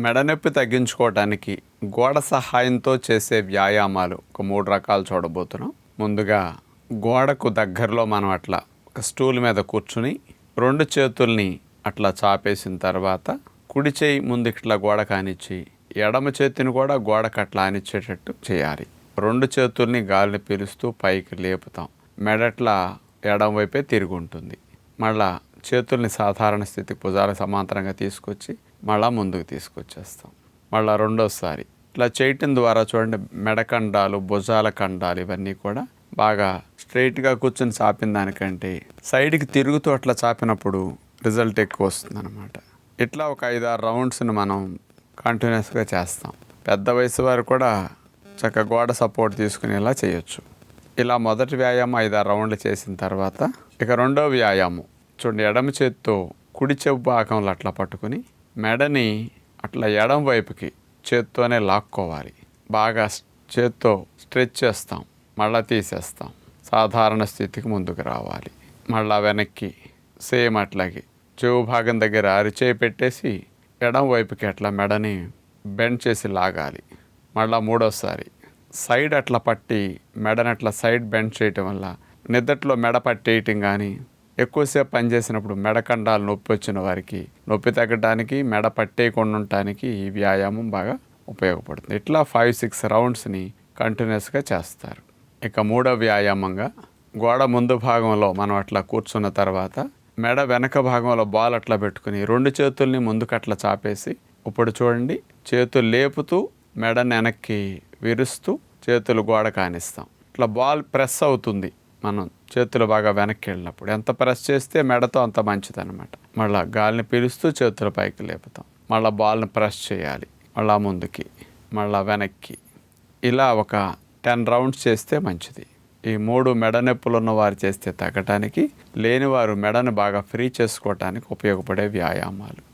మెడనొప్పి తగ్గించుకోవడానికి గోడ సహాయంతో చేసే వ్యాయామాలు ఒక మూడు రకాలు చూడబోతున్నాం. ముందుగా గోడకు దగ్గరలో మనం అట్లా ఒక స్టూల్ మీద కూర్చుని రెండు చేతుల్ని అట్లా చాపేసిన తర్వాత కుడి చేయి ముందు ఇట్లా గోడ కానిచ్చి ఎడమ చేతిని కూడా గోడకు అట్లా అనిచ్చేటట్టు చేయాలి. రెండు చేతుల్ని గాలిని పీలుస్తూ పైకి లేపుతాం. మెడట్లా ఎడమవైపే వైపే తిరిగి ఉంటుంది. మళ్ళా చేతుల్ని సాధారణ స్థితికి భుజాలకు సమాంతరంగా తీసుకొచ్చి మళ్ళా ముందుకు తీసుకొచ్చేస్తాం. మళ్ళా రెండోసారి. ఇట్లా చేయటం ద్వారా చూడండి మెడకండాలు భుజాల కండాలు ఇవన్నీ కూడా బాగా స్ట్రైట్గా కూర్చొని చాపిన దానికంటే సైడ్కి తిరుగుతూ అట్లా చాపినప్పుడు రిజల్ట్ ఎక్కువ వస్తుంది అనమాట ఇట్లా ఒక ఐదారు రౌండ్స్ని మనం కంటిన్యూస్గా చేస్తాం. పెద్ద వయసు వారు కూడా చక్కగా గోడ సపోర్ట్ తీసుకునేలా చేయొచ్చు. ఇలా మొదటి వ్యాయామం ఐదారు రౌండ్లు చేసిన తర్వాత ఇక రెండో వ్యాయామం. చూడండి ఎడమ చేత్తో కుడి చెవు భాగంలో అట్లా పట్టుకుని మెడని అట్లా ఎడం వైపుకి చేత్తోనే లాక్కోవాలి. బాగా చేత్తో స్ట్రెచ్ చేస్తాం. మళ్ళా తీసేస్తాం. సాధారణ స్థితికి ముందుకు రావాలి. మళ్ళా వెనక్కి సేమ్ అట్లాగే చెవు భాగం దగ్గర అరిచేయి పెట్టేసి ఎడం వైపుకి అట్లా మెడని బెండ్ చేసి లాగాలి. మళ్ళా మూడోసారి సైడ్ అట్లా పట్టి మెడని అట్లా సైడ్ బెండ్ చేయటం వల్ల నిద్దట్లో మెడ పట్టేయటం కానీ ఎక్కువసేపు పనిచేసినప్పుడు మెడకండాలు నొప్పి వచ్చిన వారికి నొప్పి తగ్గడానికి మెడ పట్టేయకుండా ఉండటానికి ఈ వ్యాయామం బాగా ఉపయోగపడుతుంది. ఇట్లా ఫైవ్ సిక్స్ రౌండ్స్ని కంటిన్యూస్గా చేస్తారు. ఇక మూడో వ్యాయామంగా గోడ ముందు భాగంలో మనం అట్లా కూర్చున్న తర్వాత మెడ వెనక భాగంలో బాల్ అట్లా పెట్టుకుని రెండు చేతుల్ని ముందుకు అట్లా చాపేసి ఇప్పుడు చూడండి చేతులు లేపుతూ మెడని వెనక్కి విరుస్తూ చేతులు గోడ కానిస్తాం. ఇట్లా బాల్ ప్రెస్ అవుతుంది. మనం చేతులు బాగా వెనక్కి వెళ్ళినప్పుడు ఎంత ప్రెస్ చేస్తే మెడతో అంత మంచిది అనమాట మళ్ళీ గాలిని పీలుస్తూ చేతుల పైకి లేపుతాం. మళ్ళీ బాల్ని ప్రెస్ చేయాలి. మళ్ళా ముందుకి మళ్ళీ వెనక్కి. ఇలా ఒక టెన్ రౌండ్స్ చేస్తే మంచిది. ఈ మూడు మెడ నొప్పులు ఉన్నవారు చేస్తే తగ్గటానికి లేనివారు మెడను బాగా ఫ్రీ చేసుకోవటానికి ఉపయోగపడే వ్యాయామాలు.